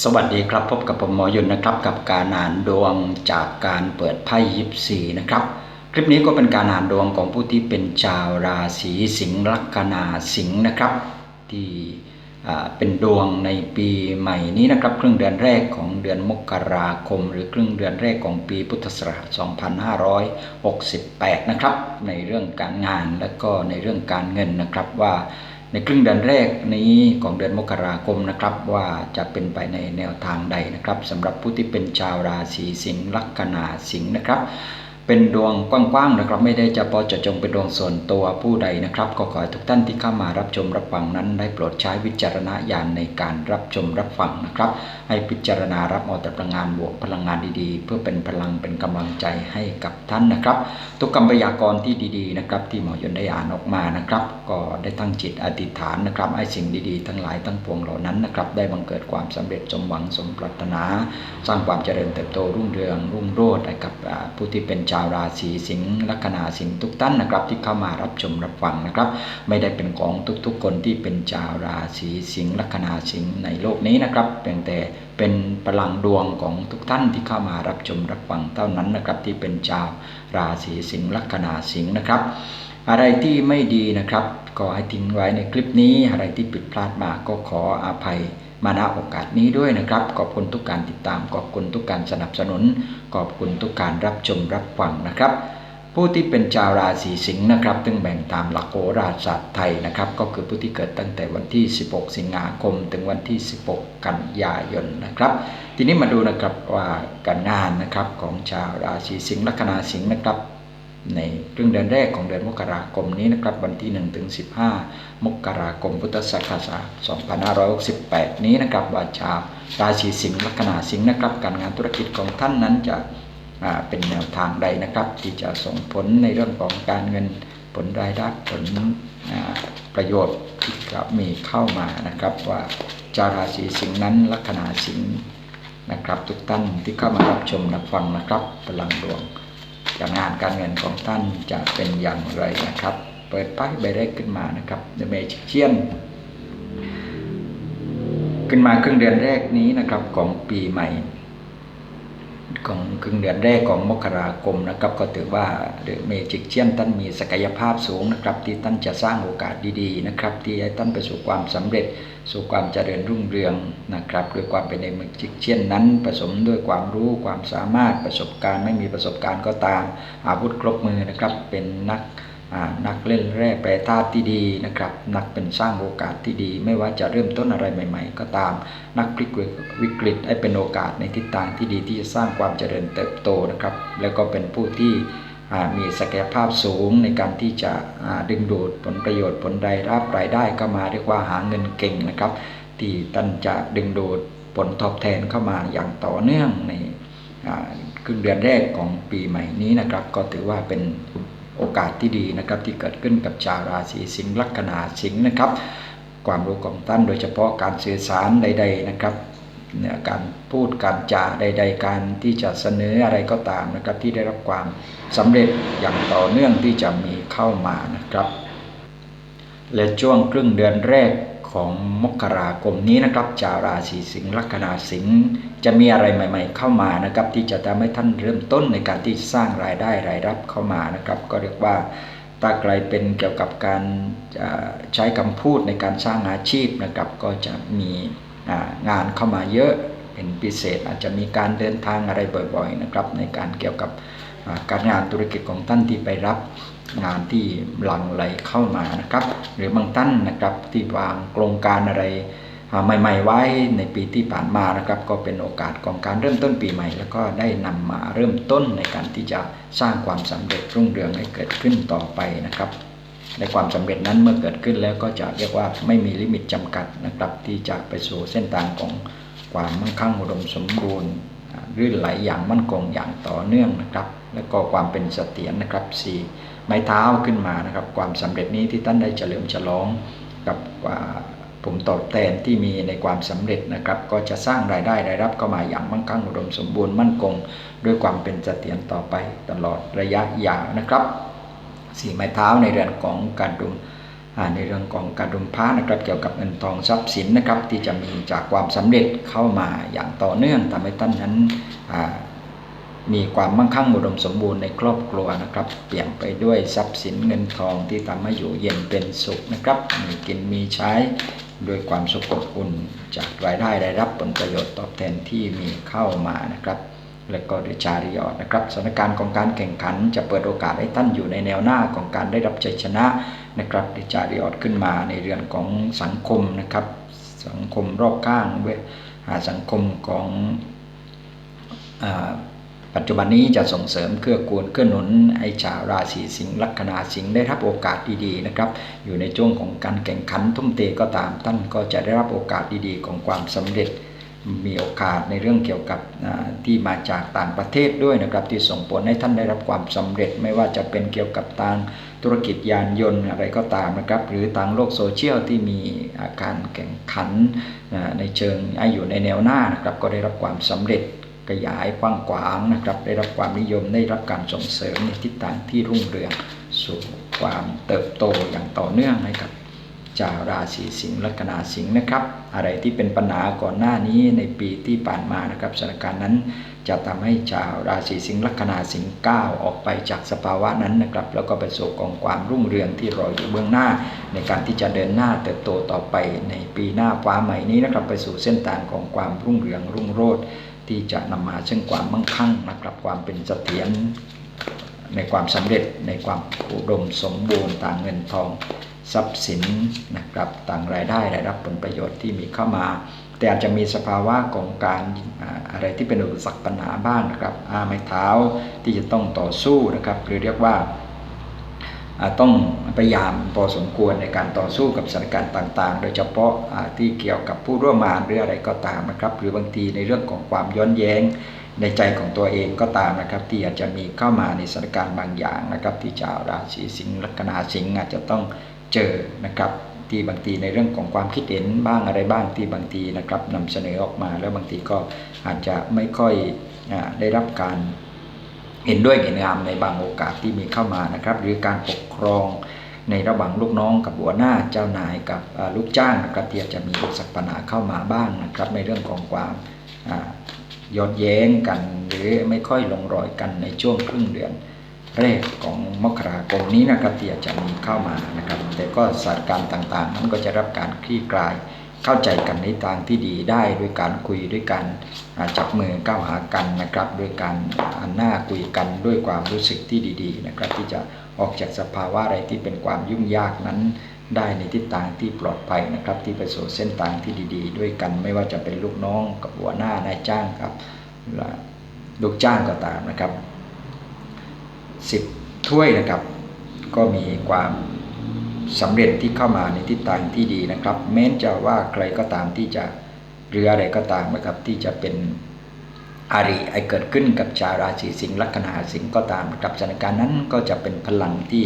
สวัสดีครับพบกับผมหมอยุนนะครับกับการอ่านดวงจากการเปิดไพ่ยิปซีนะครับคลิปนี้ก็เป็นการอ่านดวงของผู้ที่เป็นชาวราศีสิงห์ลัคนาสิงห์นะครับ ที่เป็นดวงในปีใหม่นี้นะครับครึ่งเดือนแรกของเดือนมกราคม หรือครึ่งเดือนแรกของปีพุทธศักราช 2568 นะครับในเรื่องการงานและก็ในเรื่องการเงินนะครับว่า ในครึ่งเดือนแรกนี้ของเดือนมกราคมนะครับว่าจะเป็นไปในแนวทางใดนะครับสำหรับผู้ที่เป็นชาวราศีสิงห์ลัคนาสิงห์นะครับ เป็นดวงกว้างๆนะครับ ไม่ได้จะพอจะจงเป็นดวงส่วนตัวผู้ใดนะครับ ก็ขอให้ทุกท่านที่เข้ามารับชมรับฟังนั้น ได้โปรดใช้วิจารณญาณในการรับชมรับฟังนะครับ ให้พิจารณารับเอาแต่พลังงานบวกพลังงานดีๆ เพื่อเป็นพลังเป็นกำลังใจให้กับท่านนะครับ ทุกคำพยากรณ์ที่ดีๆนะครับ ที่หมอยนได้อ่านออกมานะครับ ก็ได้ตั้งจิตอธิษฐานนะครับให้สิ่งดีๆ ทั้งหลายทั้งปวงเหล่านั้นนะครับได้บังเกิดความสำเร็จสมหวังสมปรารถนา สร้างความเจริญเติบโตรุ่งเรืองรุ่งโรจน์ให้กับผู้ที่เป็นชาวราศีสิงห์ลัคนาสิงห์ทุกท่านนะครับที่เข้ามารับชมรับฟังนะครับ ไม่ได้เป็นของทุกๆ คนที่เป็นชาวราศีสิงห์ลัคนาสิงห์ในโลกนี้นะครับเพียงแต่เป็นพลังดวงของทุกท่านที่เข้ามารับชมรับฟังเท่านั้นนะครับที่เป็นชาวราศีสิงห์ลัคนาสิงห์นะครับ อะไรที่ไม่ดีนะครับก็ให้ทิ้งไว้ในคลิปนี้อะไรที่ผิดพลาดมาก็ขออภัย มาณโอกาสนี้ด้วยนะครับ ขอบคุณทุกการติดตาม ขอบคุณทุกการสนับสนุน ขอบคุณทุกการรับชมรับฟังนะครับ ผู้ที่เป็นชาวราศีสิงห์นะครับตึงแบ่งตามหลักโหราศาสตร์ไทยนะครับ ก็คือผู้ที่เกิดตั้งแต่วันที่ 16 สิงหาคม ถึงวันที่ 16 กันยายนนะครับ ทีนี้มาดูนะครับว่าการงานนะครับของชาวราศีสิงห์ลัคนาสิงห์นะครับ ในครึ่งเดือนแรกของเดือนมกราคมนี้นะครับวันที่1ถึง15 มกราคมพุทธศักราช2568 นี้นะครับว่าชาวราศีสิงห์ลัคนาสิงห์นะครับการงานธุรกิจของท่านนั้นจะเป็นแนวทางใดนะครับ ที่จะส่งผลในเรื่องของการเงินผลรายได้ผลประโยชน์ที่มีเข้ามานะครับว่าชาวราศีสิงห์นั้นลัคนาสิงห์นะครับ ทุกท่านที่เข้ามารับชมรับฟังนะครับพลังดวง จากงานการเงินของท่านจะเป็นอย่างไรนะครับ เปิดป้ายใบแรกขึ้นมานะครับเดเมจิเชียนขึ้นมาครึ่งเดือนแรกนี้นะครับของปีใหม่ ของครึ่งเดือนแรกของมกราคมนะครับก็ถือว่าเดอะเมจิกเชียนท่านมีศักยภาพสูงนะครับที่ท่านจะสร้างโอกาสดีๆนะครับที่ให้ท่านไปสู่ความสำเร็จ สู่ความเจริญรุ่งเรืองนะครับด้วยความเป็นเดอะเมจิกเชียนนั้น ผสมด้วยความรู้ความสามารถประสบการณ์ ไม่มีประสบการณ์ก็ตามอาวุธครบมือนะครับเป็นนัก นักเล่นแร่แปรธาตุที่ดีนะครับ นักเป็นสร้างโอกาสที่ดี ไม่ว่าจะเริ่มต้นอะไรใหม่ ๆ ก็ตาม นักพลิกวิกฤตให้เป็นโอกาสในทิศทางที่ดีที่จะสร้างความเจริญเติบโตนะครับ แล้วก็เป็นผู้ที่มีศักยภาพสูงในการที่จะดึงดูดผลประโยชน์ผลรายรับรายได้เข้ามาเรียกว่าหาเงินเก่งนะครับ ที่ท่านจะดึงดูดผลตอบแทนเข้ามาอย่างต่อเนื่องในครึ่งเดือนแรกของปีใหม่นี้นะครับ ก็ถือว่าเป็น โอกาสที่ดีนะครับที่เกิดขึ้นกับชาวราศีสิงห์ลัคนาสิงห์นะครับ ความรู้ของท่านโดยเฉพาะการสื่อสารใด ๆนะครับการพูดการจาใด ๆ การที่จะเสนออะไรก็ตามนะครับ ที่ได้รับความสำเร็จอย่างต่อเนื่องที่จะมีเข้ามานะครับ และช่วงครึ่งเดือนแรก ของมกราคมนี้นะครับชาวราศีสิงห์ลัคนาสิงห์จะมีอะไรใหม่ ๆ เข้ามานะครับ ที่จะทำให้ท่านเริ่มต้นในการที่สร้างรายได้รายรับเข้ามานะครับ ก็เรียกว่าถ้าใครเป็นเกี่ยวกับการใช้คำพูดในการสร้างอาชีพนะครับ ก็จะมีงานเข้ามาเยอะเป็นพิเศษอาจจะมีการเดินทางอะไรบ่อยๆนะครับ ในการเกี่ยวกับการงานธุรกิจของท่านที่ไปรับ งานที่หลั่งไหลเข้ามานะครับ หรือบางท่านนะครับที่วางโครงการอะไรใหม่ ๆ ไว้ในปีที่ผ่านมานะครับ ก็เป็นโอกาสของการเริ่มต้นปีใหม่ แล้วก็ได้นำมาเริ่มต้นในการที่จะสร้างความสำเร็จรุ่งเรืองให้เกิดขึ้นต่อไปนะครับในความสำเร็จนั้นเมื่อเกิดขึ้นแล้วก็จะเรียกว่าไม่มีลิมิตจำกัดนะครับ ที่จะไปสู่เส้นทางของความมั่งคั่งอุดมสมบูรณ์รื่นไหลอย่างมั่นคงอย่างต่อเนื่องนะครับ และก็ความเป็นเสถียรนะครับ4 ไม้เท้าขึ้นมานะครับ ความสำเร็จนี้ที่ท่านได้เฉลิมฉลองกับผมตอบแทนที่มีในความสำเร็จนะครับ ก็จะสร้างรายได้รายรับเข้ามาอย่างมั่งคั่งอุดมสมบูรณ์มั่นคง ด้วยความเป็นเสถียรต่อไปตลอดระยะยาวนะครับสี่ไม้เท้าในเรื่องของการดูอ่าในเรื่องของการดุมพระนะครับ เกี่ยวกับเงินทองทรัพย์สินนะครับ ที่จะมีจากความสำเร็จเข้ามาอย่างต่อเนื่องทำให้ท่านนั้นอ่า มีความมั่งคั่งอุดมสมบูรณ์ในครอบครัวนะครับ เปลี่ยนไปด้วยทรัพย์สินเงินทองที่ทำให้อยู่เย็นเป็นสุขนะครับ มีกินมีใช้ด้วยความสุขอบอุ่นจากรายได้ได้รับผลประโยชน์ตอบแทนที่มีเข้ามานะครับ และก็ดิชาริยอดนะครับสถานการณ์ของการแข่งขันจะเปิดโอกาสให้ท่านอยู่ในแนวหน้าของการได้รับชัยชนะนะครับดิชาริยอดขึ้นมาในเรื่องของสังคมนะครับ สังคมรอบข้างด้วยอ่าสังคมของอา ปัจจุบันนี้จะส่งเสริมเกื้อกูลเกื้อหนุนให้ชาวราศีสิงห์ลัคนาสิงห์ได้รับโอกาสดีๆนะครับ อยู่ในช่วงของการแข่งขันทุ่มเทก็ตามท่านก็จะได้รับโอกาสดีๆ ของความสำเร็จมีโอกาสในเรื่องเกี่ยวกับที่มาจากต่างประเทศด้วยนะครับที่ส่งผลให้ท่านได้รับความสำเร็จ ไม่ว่าจะเป็นเกี่ยวกับทางธุรกิจยานยนต์อะไรก็ตามนะครับหรือทางโลกโซเชียลที่มีอาการแข่งขันในเชิงอ่าอยู่ในแนวหน้านะครับก็ได้รับความสำเร็จ ขยายกว้างขวางนะครับ ได้รับความนิยมได้รับการส่งเสริมในทิศทางที่รุ่งเรืองสู่ความเติบโตอย่างต่อเนื่องให้กับชาวราศีสิงห์ลัคนาสิงห์นะครับ อะไรที่เป็นปัญหาก่อนหน้านี้ในปีที่ผ่านมานะครับสถานการณ์นั้น จะทำให้ชาวราศีสิงห์ลัคนาสิงห์ก้าวออกไปจากสภาวะนั้นนะครับ แล้วก็ไปสู่กองความรุ่งเรืองที่รออยู่เบื้องหน้า ในการที่จะเดินหน้าเติบโตต่อไปในปีหน้าฟ้าใหม่นี้นะครับไปสู่เส้นทางของความรุ่งเรืองรุ่งโรจน์ที่จะนำมาซึ่งความมั่งคั่งนะครับความเป็นเสถียรในความสำเร็จในความอุดมสมบูรณ์ต่างเงินทองทรัพย์สินนะครับต่างรายได้ได้รับผลประโยชน์ที่มีเข้ามา แต่อาจจะมีสภาวะของการอะไรที่เป็นอุปสรรคปัญหาบ้างนะครับอาไม้เท้าที่จะต้องต่อสู้นะครับหรือเรียกว่าต้องพยายามพอสมควรในการต่อสู้กับสถานการณ์ต่างๆ โดยเฉพาะที่เกี่ยวกับผู้ร่วมงานหรืออะไรก็ตามนะครับหรือบางทีในเรื่องของความย้อนแย้งในใจของตัวเองก็ตามนะครับ ที่อาจจะมีเข้ามาในสถานการณ์บางอย่างนะครับ ที่ชาวราศีสิงห์ลัคนาสิงห์อาจจะต้องเจอนะครับ ที่บางทีในเรื่องของความคิดเห็นบ้างอะไรบ้างที่บางทีนะครับนำเสนอออกมาแล้วบางทีก็อาจจะไม่ค่อยอได้รับการเห็นด้วยเห็นงามในบางโอกาสที่มีเข้ามานะครับ หรือการปกครองในระหว่างลูกน้องกับหัวหน้าเจ้านายกับลูกจ้างนะครับที่อาจจะมีอุปสรรคปัญหาเข้ามาบ้างนะครับ ในเรื่องของความอย้อนแย้งกัน หรือไม่ค่อยลงรอยกันในช่วงครึ่งเดือน แรกของมกราคมนี้นะครับที่อาจจะมีเข้ามานะครับ แต่ก็สถานการณ์ต่างๆนั้นก็จะรับการคลี่คลายเข้าใจกันในทางที่ดีได้ด้วยการคุยด้วยกันอ่าจับมือก้าวหากันนะครับด้วยการอันหน้าคุยกันด้วยความรู้สึกที่ดี ๆ นะครับ ที่จะออกจากสภาวะอะไรที่เป็นความยุ่งยากนั้น ได้ในทิศทางที่ปลอดภัยนะครับ ที่ไปสู่เส้นทางที่ดีๆ ด้วยกันไม่ว่าจะเป็นลูกน้องกับหัวหน้านายจ้างครับลูกจ้างก็ตามนะครับ สิบถ้วยนะครับ ก็มีความสำเร็จที่เข้ามาในทิศทางที่ดีนะครับ แม้จะว่าใครก็ตามที่จะหรืออะไรก็ตามนะครับที่จะเป็นอาริไอเกิดขึ้นกับชาวราศีสิงห์ลัคนาสิงห์ก็ตามนะครับสถานการณ์นั้นก็จะเป็นพลังที่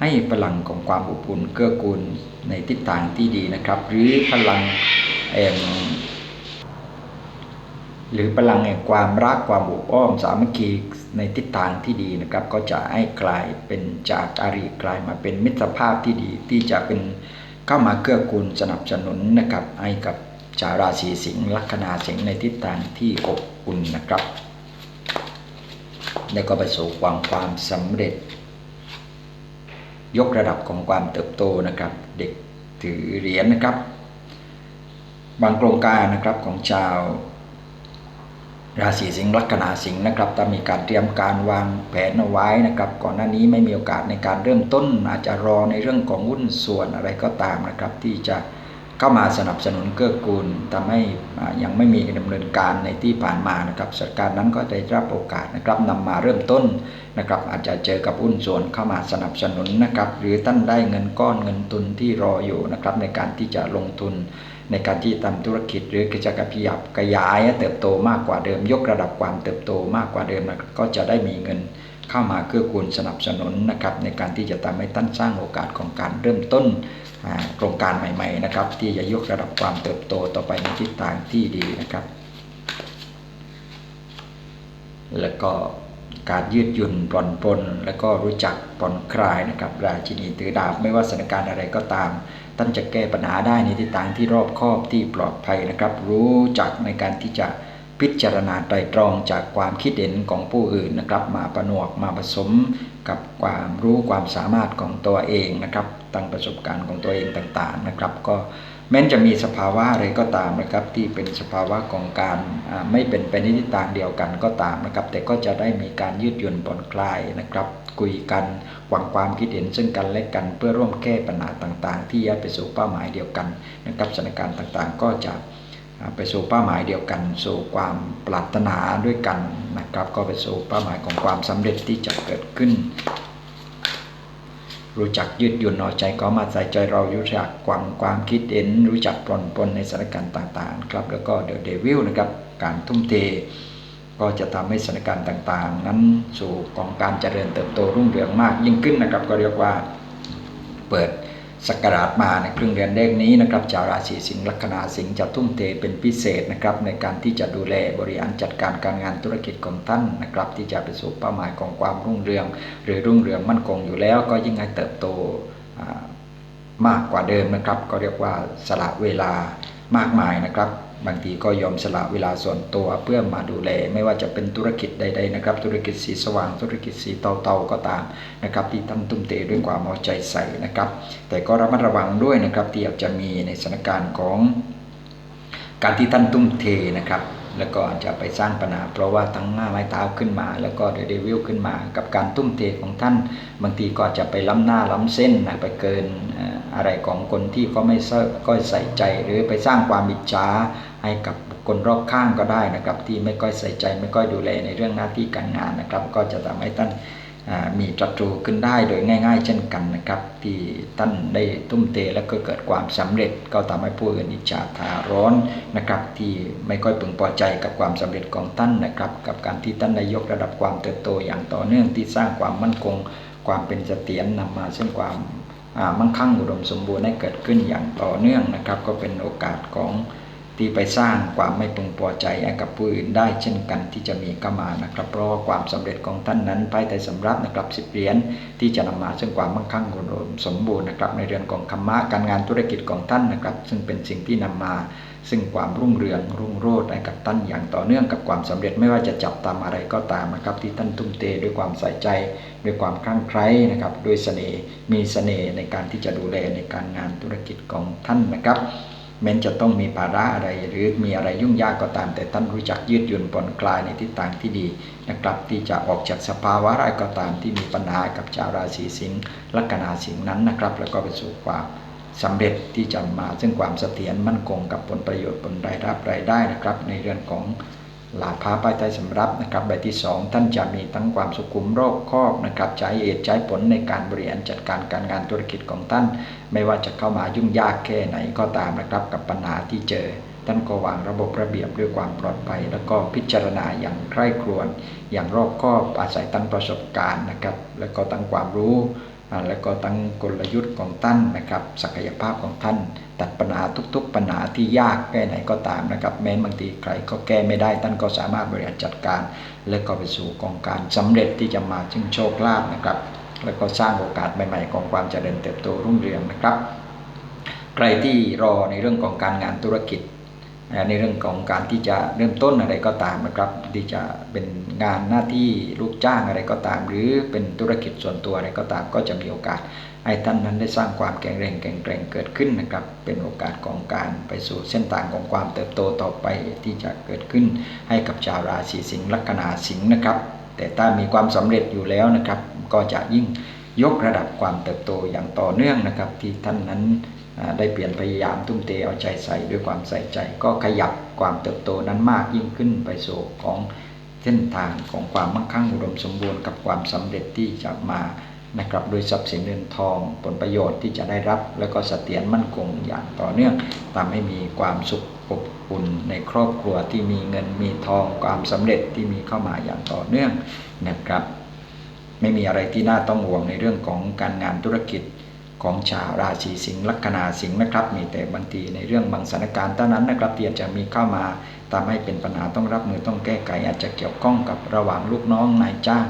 ให้พลังของความอบอุ่นเกื้อกูลในทิศทางที่ดีนะครับ หรือพลังแห่งหรือพลังแห่งความรักความอบอ้อมสามัคคี ในทิศทางที่ดีนะครับ ก็จะให้กลายเป็นจากอาริกลายมาเป็นมิตรภาพที่ดีที่จะเป็นเข้ามาเกื้อกูลสนับสนุนนะครับให้กับชาวราศีสิงห์ลัคนาสิงห์ในทิศทางที่อบอุ่นนะครับแล้วก็ไปสู่ความความสำเร็จ ยกระดับของความเติบโตนะครับ เด็กถือเหรียญนะครับ บางโครงการนะครับของชาว ราศีสิงห์ลัคนาสิงห์นะครับถ้ามีการเตรียมการวางแผนเอาไว้นะครับ ก่อนหน้านี้ไม่มีโอกาสในการเริ่มต้น อาจจะรอในเรื่องของหุ้นส่วนอะไรก็ตามนะครับ ที่จะเข้ามาสนับสนุนเกื้อกูลทำให้อ่ยังไม่มีดำเนินการในที่ผ่านมานะครับสถานการณ์นั้นก็ได้รับโอกาสนะครับนำมาเริ่มต้นนะครับ อาจจะเจอกับหุ้นส่วนเข้ามาสนับสนุนนะครับ หรือท่านได้เงินก้อนเงินทุนที่รออยู่นะครับในการที่จะลงทุน ในการที่ทำธุรกิจหรือกิจการขยับขยายเติบโตมากกว่าเดิม ยกระดับความเติบโตมากกว่าเดิมนะก็จะได้มีเงินเข้ามาเกื้อกูลสนับสนุนนะครับในการที่จะทำให้ท่านสร้างโอกาสของการเริ่มต้นโครงการใหม่ๆนะครับที่จะยกระดับความเติบโตต่อไปในทิศทางที่ดีนะครับ แล้วก็การยืดหยุ่นปลอนปลนแล้วก็รู้จักผ่อนคลายนะครับราชินีถือดาบไม่ว่าสถานการณ์อะไรก็ตาม ท่านจะแก้ปัญหาได้ในทิศทางที่รอบคอบที่ปลอดภัยนะครับ รู้จักในการที่จะพิจารณาไตรตรองจากความคิดเห็นของผู้อื่นนะครับ มาประนวกมาผสมกับความรู้ความสามารถของตัวเองนะครับตั้งประสบการณ์ของตัวเองต่างๆนะครับ ก็ แม้จะมีสภาวะอะไรก็ตามนะครับ ที่เป็นสภาวะของการไม่เป็นไปในทิศทางเดียวกันก็ตามนะครับ แต่ก็จะได้มีการยืดหยุ่นผ่อนคลายนะครับ คุยกันหวังความคิดเห็นซึ่งกันและกันเพื่อร่วมแก้ปัญหาต่าง ๆ ที่ยัดไปสู่เป้าหมายเดียวกันนะครับสถานการณ์ต่างๆ ก็จะไปสู่เป้าหมายเดียวกัน สู่ความปรารถนาด้วยกันนะครับ ก็ไปสู่เป้าหมายของความสำเร็จที่จะเกิดขึ้น รู้จักยืดหยุ่นเอาใจก็มาใส่ใจเรารู้จักความความคิดเห็นรู้จักปลนปนในสถานการณ์ต่างๆครับแล้วก็เดอะเดวิลนะครับการทุ่มเท ก็จะทำให้สถานการณ์ต่างๆ นั้นสู่ของการเจริญเติบโตรุ่งเรืองมากยิ่งขึ้นนะครับ ก็เรียกว่าเปิด สักราชมาในครึ่งเดือนแรกนี้นะครับชาวราศีสิงห์ลัคนาสิงห์จะทุ่มเทเป็นพิเศษนะครับในการที่จะดูแลบริหารจัดการการงานธุรกิจของท่านนะครับที่จะไปสู่เป้าหมายของความรุ่งเรือง หรือรุ่งเรืองมั่นคงอยู่แล้ว ก็ยิ่งให้เติบโตมากกว่าเดิมนะครับ ก็เรียกว่าสละเวลามากมายนะครับ บางทีก็ยอมสละเวลาส่วนตัวเพื่อมาดูแล ไม่ว่าจะเป็นธุรกิจใดๆนะครับ ธุรกิจสีสว่าง ธุรกิจสีเตาๆก็ตามนะครับ ที่ท่านตุ้มเตด้วยความเอาใจใส่นะครับ แต่ก็ระมัดระวังด้วยนะครับที่อาจจะมีในสถานการณ์ของการที่ท่านตุ้มเทนะครับแล้วก็อาจจะไปสร้างปัญหาเพราะว่าทั้งหน้าไม้เท้าขึ้นมา แล้วก็เดวิลขึ้นมา กับการตุ้มเทของท่าน บางทีก็จะไปล้ำหน้าล้ำเส้นนะไปเกิน อะไรของคนที่เขาไม่ก็ใส่ใจ หรือไปสร้างความมิจฉาให้กับคนรอบข้างก็ได้นะครับ ที่ไม่ค่อยใส่ใจไม่ค่อยดูแลในเรื่องหน้าที่การงานนะครับ ก็จะทำให้ท่านมีตรัตรูขึ้นได้โดยง่าย ๆ เช่นกันนะครับ ที่ท่านได้ทุ่มเทแล้วก็เกิดความสำเร็จ ก็ทำให้ผู้อื่นอิจฉาทาร้อนนะครับ ที่ไม่ค่อยพึงพอใจกับความสำเร็จของท่านนะครับ กับการที่ท่านได้ยกระดับความเติบโตอย่างต่อเนื่องที่สร้างความมั่นคง ความเป็นเสถียรนำมาซึ่งความ มั่งคั่งอุดมสมบูรณ์ให้เกิดขึ้นอย่างต่อเนื่องนะครับ ก็เป็นโอกาสของ ที่ไปสร้างความไม่พึงพอใจให้กับผู้อื่นได้เช่นกันที่จะมีเข้ามานะครับ เพราะความสำเร็จของท่านนั้นภายใต้สำรับนะครับสิบเหรียญที่จะนำมาซึ่งความมั่งคั่งสมบูรณ์นะครับในเรื่องของธรรมะการงานธุรกิจของท่านนะครับ ซึ่งเป็นสิ่งที่นำมาซึ่งความรุ่งเรืองรุ่งโรจน์ให้กับท่านอย่างต่อเนื่องกับความสำเร็จไม่ว่าจะจับตามอะไรก็ตามนะครับ ที่ท่านทุ่มเทด้วยความใส่ใจ ด้วยความคลั่งไคล้นะครับด้วยเสน่ห์มีเสน่ห์ในการที่จะดูแลในการงานธุรกิจของท่านนะครับ แม้จะต้องมีภาระอะไรหรือมีอะไรยุ่งยากก็ตาม แต่ท่านรู้จักยืดหยุ่นผ่อนคลายในทิศทางที่ดีนะครับที่จะออกจากสภาวะอะไรก็ตามที่มีปัญหากับชาวราศีสิงห์ลัคนาสิงห์นั้นนะครับ แล้วก็ไปสู่ความสำเร็จที่จะมาซึ่งความเสถียรมั่นคงกับผลประโยชน์ผลรายรับรายได้นะครับ ในเรื่องของ ลาภาปายใต้สำรับนะครับใบที่ 2 ท่านจะมีทั้งความสุขุมรอบคอบนะครับใช้เหตุใช้ผลในการบริหารจัดการการงานธุรกิจของท่าน ไม่ว่าจะเข้ามายุ่งยากแค่ไหนก็ตามนะครับกับปัญหาที่เจอ ท่านก็วางระบบระเบียบด้วยความปลอดภัย แล้วก็พิจารณาอย่างใคร่ครวญอย่างรอบคอบอาศัยตั้งประสบการณ์นะครับแล้วก็ตั้งความรู้ แล้วก็ตั้งกลยุทธ์ของท่านนะครับ ศักยภาพของท่าน ตัดปัญหาทุกๆ ปัญหาที่ยากแค่ไหนก็ตามนะครับ แม้บางทีใครก็แก้ไม่ได้ท่านก็สามารถบริหารจัดการ และก็ไปสู่กองการสำเร็จที่จะมาจึงโชคลาภนะครับ แล้วก็สร้างโอกาสใหม่ๆของความเจริญเติบโตรุ่งเรืองนะครับ ใครที่รอในเรื่องของการงานธุรกิจ ในเรื่องของการที่จะเริ่มต้นอะไรก็ตามนะครับที่จะเป็นงานหน้าที่ลูกจ้างอะไรก็ตาม หรือเป็นธุรกิจส่วนตัวอะไรก็ตามก็จะมีโอกาสให้ท่านนั้นได้สร้างความแข็งแรงแข็งแกร่งเกิดขึ้นนะครับ เป็นโอกาสของการไปสู่เส้นทางของความเติบโตต่อไปที่จะเกิดขึ้นให้กับชาวราศีสิงห์ลัคนาสิงห์นะครับ แต่ถ้ามีความสำเร็จอยู่แล้วนะครับ ก็จะยิ่งยกระดับความเติบโตอย่างต่อเนื่องนะครับ ที่ท่านนั้น ได้เปลี่ยนพยายามทุ่มเทเอาใจใส่ด้วยความใส่ใจ ก็ขยับความเติบโตนั้นมากยิ่งขึ้นไปสู่ของเส้นทางของความมั่งคั่งอุดมสมบูรณ์กับความสำเร็จที่จะมานะครับโดยทรัพย์สินเงินทองผลประโยชน์ที่จะได้รับ แล้วก็เสถียรมั่นคงอย่างต่อเนื่องทำให้มีความสุขอบอุ่นในครอบครัวที่มีเงินมีทองความสำเร็จที่มีเข้ามาอย่างต่อเนื่องนะครับ ไม่มีอะไรที่น่าต้องห่วงในเรื่องของการงานธุรกิจ ของชาวราศีสิงห์ลัคนาสิงห์นะครับ มีแต่บางทีในเรื่องบางสถานการณ์เท่านั้นนะครับที่อาจจะมีเข้ามาทำให้เป็นปัญหาต้องรับมือต้องแก้ไขอาจจะเกี่ยวข้องกับระหว่างลูกน้องนายจ้าง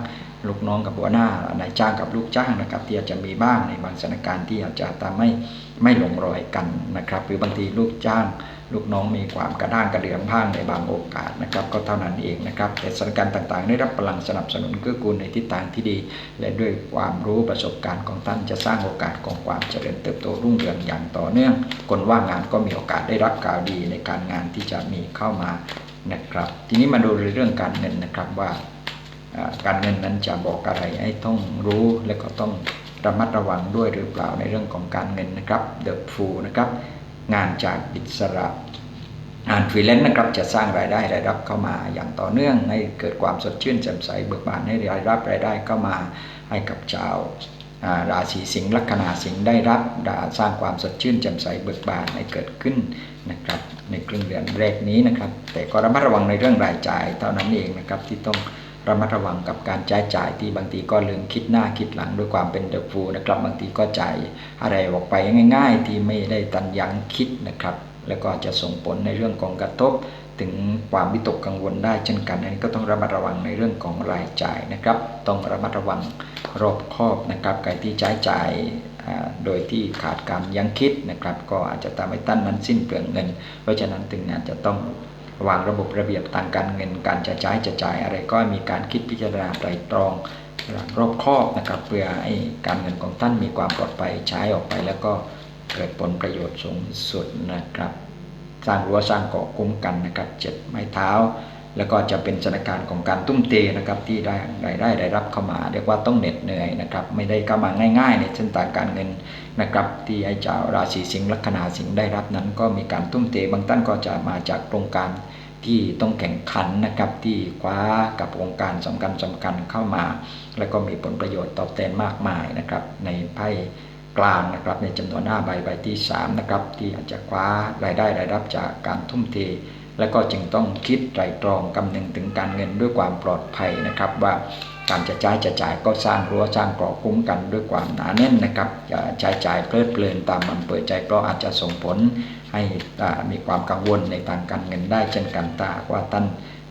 ลูกน้องกับหัวหน้านายจ้างกับลูกจ้างนะครับ ที่อาจจะมีบ้างในบางสถานการณ์ที่อาจจะทำให้ไม่ลงรอยกันนะครับ หรือบางทีลูกจ้าง ลูกน้องมีความกระด้างกระเดื่องบ้างในบางโอกาสนะครับก็เท่านั้นเองนะครับแต่สถานการณ์ต่างๆ ได้รับพลังสนับสนุนเกื้อกูลในทิศทางที่ดี และด้วยความรู้ประสบการณ์ของท่านจะสร้างโอกาสของความเจริญเติบโตรุ่งเรืองอย่างต่อเนื่อง คนว่างงานก็มีโอกาสได้รับข่าวดีในการงานที่จะมีเข้ามานะครับ ทีนี้มาดูเรื่องการเงินนะครับว่าอ่าการเงินนั้นจะบอกอะไรให้ต้องรู้และก็ต้องระมัดระวังด้วยหรือเปล่าในเรื่องของการเงินนะครับเดอะฟูนะครับ งานจากอิสระงานฟรีแลนซ์นะครับจะสร้างรายได้รายรับเข้ามา อย่างต่อเนื่องให้เกิดความสดชื่นแจ่มใสเบิกบานให้รายรับรายได้เข้ามาให้กับชาวราศีสิงห์ลัคนาสิงห์ได้รับดาสร้างความสดชื่นแจ่มใสเบิกบานให้เกิดขึ้นนะครับในครึ่งเดือนแรกนี้นะครับ แต่ก็ระมัดระวังในเรื่องรายจ่ายเท่านั้นเองนะครับที่ต้อง ระมัดระวังกับการใช้จ่ายที่บางทีก็ลืมคิดหน้าคิดหลังด้วยความเป็นเดอะฟูนะครับ บางทีก็จ่ายอะไรออกไปง่าย ๆ ที่ไม่ได้ตันยังคิดนะครับ แล้วก็จะส่งผลในเรื่องของกระทบ ถึงความวิตกกังวลได้เช่นกันอันนี้ก็ต้องระมัดระวังในเรื่องของรายจ่ายนะครับ ต้องระมัดระวังรอบคอบนะครับใครที่ใช้จ่ายอ่าโดยที่ขาดการยังคิดนะครับ ก็อาจจะทำให้ตั้นนั้นสิ้นเปลืองเงิน เพราะฉะนั้นถึงอาจจะต้อง วางระบบระเบียบทางการเงิน การจะใช้จะจ่ายอะไรก็มีการคิดพิจารณาไตรตรองรอบครอบนะครับเพื่อให้การเงินของท่านมีความปลอดภัยใช้ออกไป แล้วก็เกิดผลประโยชน์สูงสุดนะครับสร้างรั้วสร้างเกาะคุ้มกันนะครับเจ็ดไม้เท้า แล้วก็จะเป็นสถานการณ์ของการตุ้มเตนะครับที่ได้รายได้ได้รับเข้ามา เรียกว่าต้องเหน็ดเหนื่อยนะครับไม่ได้เข้ามาง่าย ๆ ในเส้นทางการเงินนะครับที่ไอ้เจ้าราศีสิงห์ลัคนาสิงห์ได้รับนั้นก็มีการตุ้มเตบางท่านก็จะมาจากโครงการ ที่ต้องแข่งขันนะครับที่คว้ากับโครงการสำคัญสำคัญเข้ามา แล้วก็มีผลประโยชน์ตอบแทนมากมายนะครับในไพ่กลางนะครับในจำนวนหน้าใบใบที่3นะครับที่อาจจะคว้ารายได้รายรับจากการทุ่มเท และก็จึงต้องคิดไตรตรองคำนึงถึงการเงินด้วยความปลอดภัยนะครับว่า การจะใช้จะจ่ายก็สร้างรั้วสร้างเกราะคุ้มกันด้วยความหนาแน่นนะครับจะใช้จ่ายเพลิดเพลินตามอำเภอใจก็อาจจะส่งผลให้มีความกังวลในทางการเงินได้เช่นกันตาว่าท่าน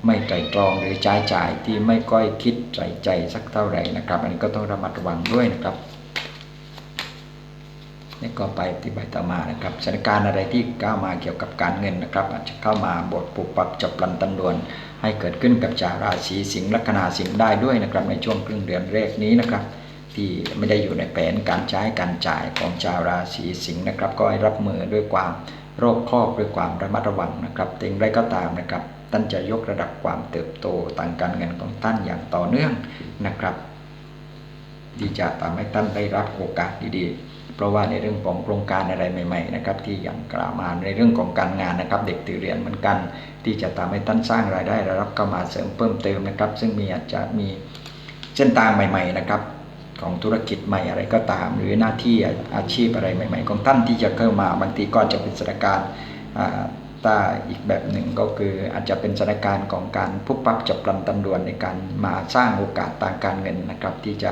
ไม่ไตรตรองหรือใช้จ่ายที่ไม่ค่อยคิดใส่ใจสักเท่าไหร่นะครับ อันนี้ก็ต้องระมัดระวังด้วยนะครับนี่ก็ไปที่ใบต่อมานะครับสถานการณ์อะไรที่ก้าวมาเกี่ยวกับการเงินนะครับอาจจะเข้ามาบทปุบปับจับพลันตันด่วน ให้เกิดขึ้นกับชาวราศีสิงห์ลัคนาสิงห์ได้ด้วยนะครับในช่วงครึ่งเดือนแรกนี้นะครับ ที่ไม่ได้อยู่ในแผนการใช้การจ่ายของชาวราศีสิงห์นะครับ ก็ให้รับมือด้วยความรอบคอบด้วยความระมัดระวังนะครับแต่องไรก็ตามนะครับท่านจะยกระดับความเติบโตทางการเงินของท่านอย่างต่อเนื่องนะครับ ที่จะทำให้ท่านได้รับโอกาสดีๆ เพราะว่าในเรื่องของโครงการอะไรใหม่ ๆ นะครับ ที่อย่างกล่าวมาในเรื่องของการงานนะครับ เด็กตื่เรียนเหมือนกัน ที่จะทำให้ท่านสร้างรายได้รายรับเข้ามาเสริมเพิ่มเติมนะครับ ซึ่งมีอาจจะมีเส้นทางใหม่ ๆ นะครับของธุรกิจใหม่อะไรก็ตาม หรือหน้าที่อาชีพอะไรใหม่ ๆ ของท่านที่จะเข้ามาบางทีก็จะเป็นสถานการณ์อ่าถ้าอีกแบบหนึ่งก็คืออาจจะเป็นสถานการณ์ของการพุบปับจับปลันตำรวจในการมาสร้างโอกาสทางการเงินนะครับ ที่จะ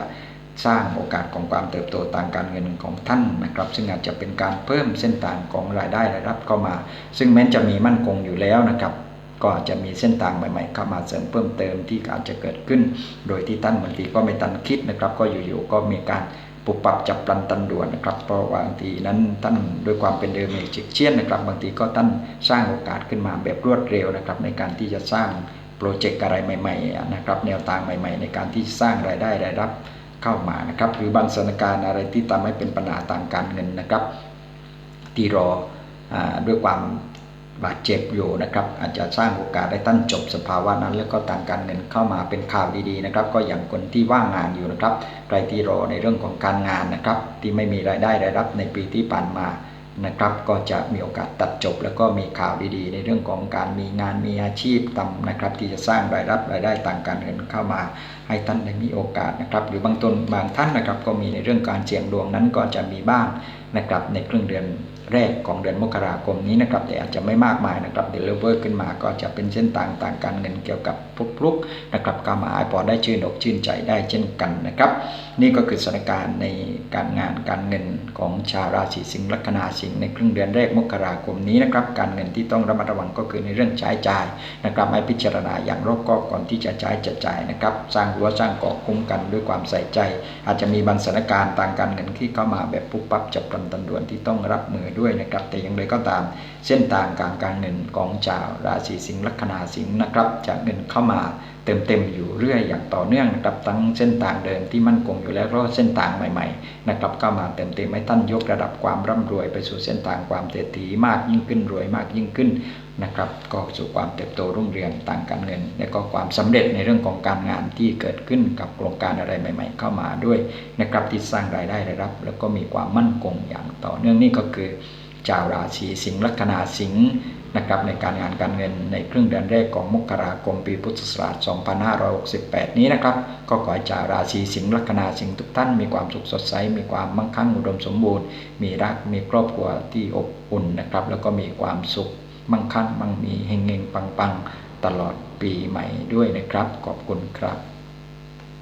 สร้างโอกาสของความเติบโตทางการเงินของท่านนะครับ ซึ่งอาจจะเป็นการเพิ่มเส้นทางของรายได้รายรับเข้ามา ซึ่งแม้จะมีมั่นคงอยู่แล้วนะครับก็อาจจะมีเส้นทางใหม่ๆเข้ามาเสริมเพิ่มเติมที่อาจจะเกิดขึ้น โดยที่ท่านบางทีก็ไม่ทันคิดนะครับ ก็อยู่ๆก็มีการปุบปับจับปลันตันด่วนนะครับเพราะว่าบางทีนั้นท่านด้วยความเป็นเดิมเมจิกเชียนนะครับ บางทีก็ท่านสร้างโอกาสขึ้นมาแบบรวดเร็วนะครับ ในการที่จะสร้างโปรเจกต์อะไรใหม่ๆนะครับ แนวทางใหม่ ๆ ในการที่สร้างรายได้รายรับ เข้ามานะครับ หรือบางสถานการณ์อะไรที่ทำให้เป็นปัญหาทางการเงินนะครับ ที่รออด้วยความบาดเจ็บอยู่นะครับ อาจจะสร้างโอกาสให้ท่านจบสภาวะนั้น แล้วก็ทางการเงินเข้ามาเป็นข่าวดีๆนะครับ ก็อย่างคนที่ว่างงานอยู่นะครับใครที่รอในเรื่องของการงานนะครับ ที่ไม่มีรายได้รายรับในปีที่ผ่านมานะครับ ก็จะมีโอกาสตัดจบ แล้วก็มีข่าวดีๆ ในเรื่องของการมีงานมีอาชีพทำนะครับ ที่จะสร้างรายรับรายได้ทางการเงินเข้ามา ให้ท่านได้มีโอกาสนะครับ หรือบางตนบางท่านนะครับก็มีในเรื่องการเสี่ยงดวงนั้นก็จะมีบ้างนะครับในครึ่งเดือน แรกของเดือนมกราคมนี้นะครับ แต่อาจจะไม่มากมายนะครับเดลิเวอร์ขึ้นมาก็จะเป็นเส้นต่างต่างการเงินเกี่ยวกับพลุกนะครับก็มาพอได้ชื่นอกชื่นใจได้เช่นกันนะครับ นี่ก็คือสถานการณ์ในการงานการเงินของชาวราศีสิงห์ลัคนาสิงห์ในครึ่งเดือนแรกมกราคมนี้นะครับการเงินที่ต้องระมัดระวังก็คือในเรื่องใช้จ่ายนะครับให้พิจารณาอย่างรอบคอบก่อนที่จะใช้จะจ่ายนะครับ สร้างรั้วสร้างเกาะคุ้มกันด้วยความใส่ใจ อาจจะมีบางสถานการณ์ทางการเงินที่เข้ามาแบบปุ๊บปั๊บจับพลันตันด่วนที่ต้องรับมือด้วยนะครับ แต่อย่างไรก็ตามเส้นทางการการเงินของชาวราศีสิงห์ลัคนาสิงห์นะครับจะเงินเข้ามา เติมเต็มอยู่เรื่อยอย่างต่อเนื่องนะครับทั้งเส้นทางเดิมที่มั่นคงอยู่แล้วก็เส้นทางใหม่ๆนะครับก็มาเติมเต็มให้ท่านยกระดับความร่ำรวยไปสู่เส้นทางความเศรษฐีมากยิ่งขึ้นรวยมากยิ่งขึ้นนะครับก็สู่ความเติบโตรุ่งเรืองทางการเงิน และก็ความสำเร็จในเรื่องของการงานที่เกิดขึ้นกับโครงการอะไรใหม่ ๆ เข้ามาด้วยนะครับที่สร้างรายได้รายรับ แล้วก็มีความมั่นคงอย่างต่อเนื่องนี่ก็คือชาวราศีสิงห์ลัคนาสิงห์ นะครับในการงานการเงินในครึ่งเดือนแรกของมกราคมปีพุทธศักราช 2568 นี้นะครับ ก็ขอให้ชาวราศีสิงห์ลัคนาสิงห์ทุกท่านมีความสุขสดใส มีความมั่งคั่งอุดมสมบูรณ์ มีรักมีครอบครัวที่อบอุ่นนะครับ แล้วก็มีความสุขมั่งคั่งมั่งมีเฮงเงงปังปังตลอดปีใหม่ด้วยนะครับ ขอบคุณครับ